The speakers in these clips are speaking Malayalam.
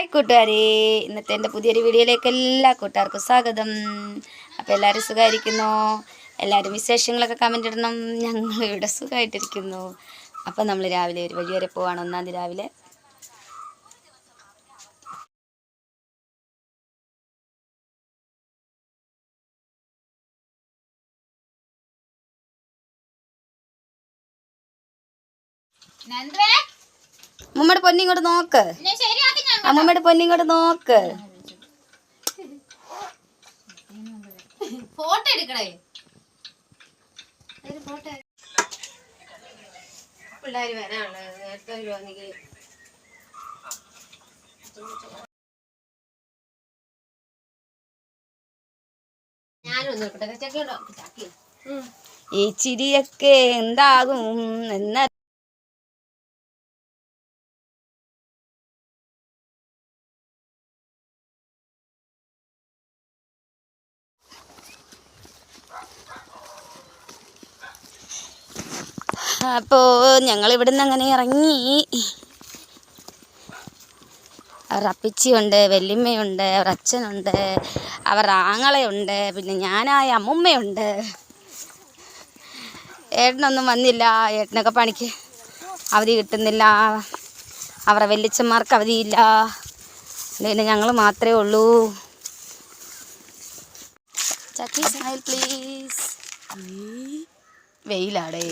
ഹായ് കൂട്ടുകാരെ. ഇന്നത്തെ എന്റെ പുതിയൊരു വീഡിയോയിലേക്ക് എല്ലാ കൂട്ടുകാർക്കും സ്വാഗതം. അപ്പോൾ എല്ലാവരും സുഖമായിരിക്കുന്നു? എല്ലാവരും വിശേഷങ്ങളൊക്കെ കമന്റ് ഇടണം. ഞങ്ങൾ ഇവിടെ സുഖമായിട്ടിരിക്കുന്നു. അപ്പോൾ നമ്മൾ രാവിലെ ഒരു വഴി വരെ പോവാണ്. ഒന്നാം തീയതി രാവിലെ. അമ്മൂമ്മയുടെ പൊന്നിങ്ങോട്ട് നോക്ക്. അമ്മൂമ്മയുടെ പൊന്നിങ്ങോട്ട് നോക്ക്. ഫോട്ടോ എടുക്കണേ പിള്ളേർ വരാനുള്ളത്. നേരത്തെ വരുവാണെങ്കിൽ ഈ ചിരിയൊക്കെ എന്താകും എന്ന അപ്പോൾ ഞങ്ങൾ ഇവിടുന്ന് അങ്ങനെ ഇറങ്ങി. അവർ അപ്പിച്ചിയുണ്ട് വല്യമ്മയുണ്ട് അവർ അച്ഛനുണ്ട് അവർ ആങ്ങളയുണ്ട് പിന്നെ ഞാനായ അമ്മുമ്മയുണ്ട്. ഏട്ടനൊന്നും വന്നില്ല ഏട്ടനൊക്കെ പണിക്ക് അവധി കിട്ടുന്നില്ല അവരുടെ വല്യച്ഛന്മാർക്ക് അവധിയില്ല. പിന്നെ ഞങ്ങൾ മാത്രമേ ഉള്ളൂ. ചക്കി സ്മൈൽ പ്ലീസ് വെയിലാടേ.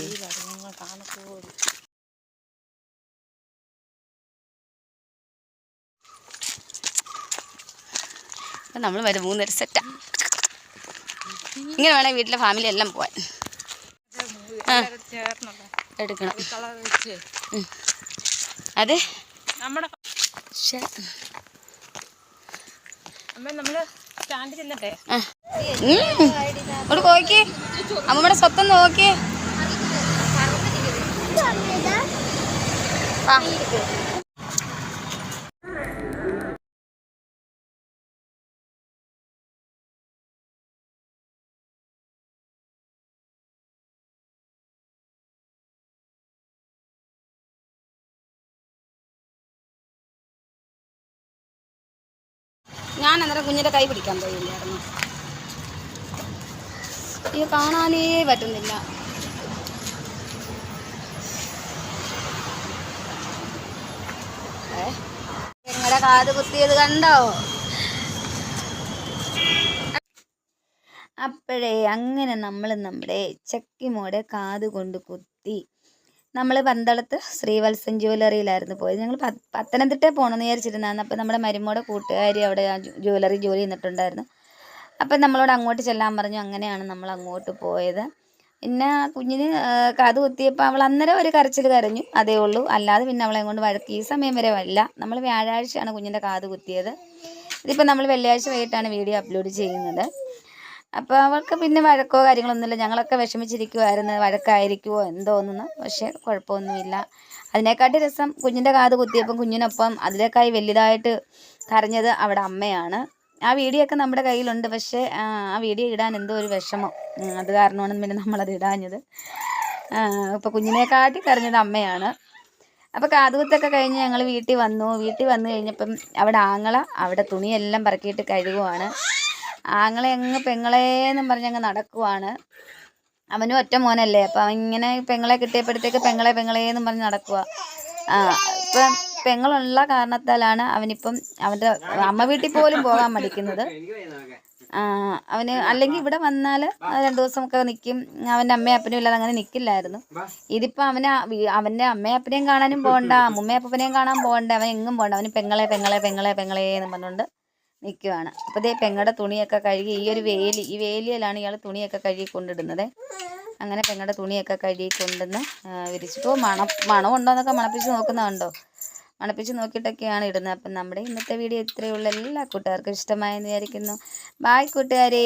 അപ്പം നമ്മൾ വരും മൂന്നര സെറ്റാ ഇങ്ങനെ വേണേ വീട്ടിലെ ഫാമിലി എല്ലാം പോവാൻ. എടുക്കണം. അതെ. നമ്മുടെ നമ്മൾ ചെന്നിട്ടെ. ആ. ഉം. അമ്മയുടെ സ്വത്തം നോക്കി. ഞാൻ അന്നേരം കുഞ്ഞിന്റെ കൈ പിടിക്കാൻ പോയില്ലായിരുന്നു. ഇത് കാണാനേ പറ്റുന്നില്ല. നിങ്ങളുടെ കാത് കുത്തിയത് കണ്ടോ? അപ്പോഴേ അങ്ങനെ നമ്മൾ നമ്മുടെ ചക്കിമോടെ കാത് കൊണ്ട് കുത്തി. നമ്മൾ പന്തളത്ത് ശ്രീവത്സൻ ജ്വല്ലറിയിലായിരുന്നു പോയത്. ഞങ്ങൾ പത്തനംതിട്ട പോകണമെന്ന് വിചാരിച്ചിരുന്നാണ് അപ്പോൾ നമ്മുടെ മരുമോടെ കൂട്ടുകാരി അവിടെ ആ ജു- ജ്വല്ലറി ജോലി ചെയ്യുന്നിട്ടുണ്ടായിരുന്നു അപ്പം നമ്മളോട് അങ്ങോട്ട് ചെല്ലാൻ പറഞ്ഞു. അങ്ങനെയാണ് നമ്മൾ അങ്ങോട്ട് പോയത്. പിന്നെ കുഞ്ഞിന് കത് കാത് കുത്തിയപ്പോൾ അവൾ അന്നേരം ഒരു കരച്ചിൽ കരഞ്ഞു. അതേ ഉള്ളൂ. അല്ലാതെ പിന്നെ അവളെ കൊണ്ട് വഴക്ക് ഈ സമയം വരെ അല്ല. നമ്മൾ വ്യാഴാഴ്ചയാണ് കുഞ്ഞിന്റെ കാത് കുത്തിയത്. ഇതിപ്പോൾ നമ്മൾ വെള്ളിയാഴ്ച വൈകിട്ടാണ് വീഡിയോ അപ്ലോഡ് ചെയ്യുന്നത്. അപ്പോൾ അവൾക്ക് പിന്നെ വഴക്കോ കാര്യങ്ങളൊന്നുമില്ല. ഞങ്ങളൊക്കെ വിഷമിച്ചിരിക്കുമായിരുന്നു വഴക്കായിരിക്കുമോ എന്തോ എന്തോന്നു പക്ഷേ കുഴപ്പമൊന്നുമില്ല. അതിനെക്കാട്ടി രസം കുഞ്ഞിന്റെ കാത് കുത്തിയപ്പം കുഞ്ഞിനൊപ്പം അതിലേക്കായി വലുതായിട്ട് കരഞ്ഞത് അവിടെ അമ്മയാണ്. ആ വീഡിയോ ഒക്കെ നമ്മുടെ കയ്യിലുണ്ട്. പക്ഷേ ആ വീഡിയോ ഇടാൻ എന്തോ ഒരു വിഷമം. അത് കാരണമാണ് പിന്നെ നമ്മളത് ഇടാഞ്ഞത്. ഇപ്പോൾ കുഞ്ഞിനെക്കാട്ടി കരഞ്ഞത് അമ്മയാണ്. അപ്പോൾ കാതുകുത്തൊക്കെ കഴിഞ്ഞ് ഞങ്ങൾ വീട്ടിൽ വന്നു. വീട്ടിൽ വന്നു കഴിഞ്ഞപ്പം അവിടെ ആങ്ങള അവിടെ തുണിയെല്ലാം പറക്കിയിട്ട് കഴുകുവാണ്. ആങ്ങളെ അങ്ങ് പെങ്ങളേന്നും പറഞ്ഞ് അങ്ങ് നടക്കുവാണ്. അവനും ഒറ്റ മോനല്ലേ? അപ്പം ഇങ്ങനെ പെങ്ങളെ കിട്ടിയപ്പോഴത്തേക്ക് പെങ്ങളെ പെങ്ങളേന്നും പറഞ്ഞ് നടക്കുക ആ ഇപ്പം പെങ്ങളുള്ള കാരണത്താലാണ് അവനിപ്പം അവന്റെ അമ്മ വീട്ടിൽ പോലും പോകാൻ മടിക്കുന്നത്. അവന് അല്ലെങ്കിൽ ഇവിടെ വന്നാൽ രണ്ടു ദിവസമൊക്കെ നിൽക്കും. അവന്റെ അമ്മയും അപ്പനും ഇല്ലാതെ അങ്ങനെ നിൽക്കില്ലായിരുന്നു. ഇതിപ്പോൾ അവന് അവന്റെ അമ്മയും അപ്പനെയും കാണാനും പോകണ്ട അമ്മയും അപ്പനെയും കാണാൻ പോകണ്ട അവൻ എങ്ങും പോകണ്ട. അവന് പെങ്ങളെ പെങ്ങളെ പെങ്ങളെ പെങ്ങളെ എന്ന് പറഞ്ഞുകൊണ്ട് നിൽക്കുവാണ്. അപ്പോൾ ഇതേ പെങ്ങളുടെ തുണിയൊക്കെ കഴുകി ഈ ഒരു വേലി ഈ വേലിയിലാണ് ഇയാൾ തുണിയൊക്കെ കഴുകി കൊണ്ടിടുന്നത്. അങ്ങനെ പെങ്ങളുടെ തുണിയൊക്കെ കഴുകി കൊണ്ടുവന്ന് വിരിച്ചിട്ട് മണം മണമുണ്ടോ എന്നൊക്കെ മണപ്പിച്ച് നോക്കുന്നതുണ്ടോ? മണപ്പിച്ച് നോക്കിയിട്ടൊക്കെയാണ് ഇടുന്നത്. അപ്പം നമ്മുടെ ഇന്നത്തെ വീഡിയോ ഇത്രയുള്ള എല്ലാ കൂട്ടുകാർക്കും ഇഷ്ടമായെന്ന് വിചാരിക്കുന്നു. ബായ് കൂട്ടുകാരേ.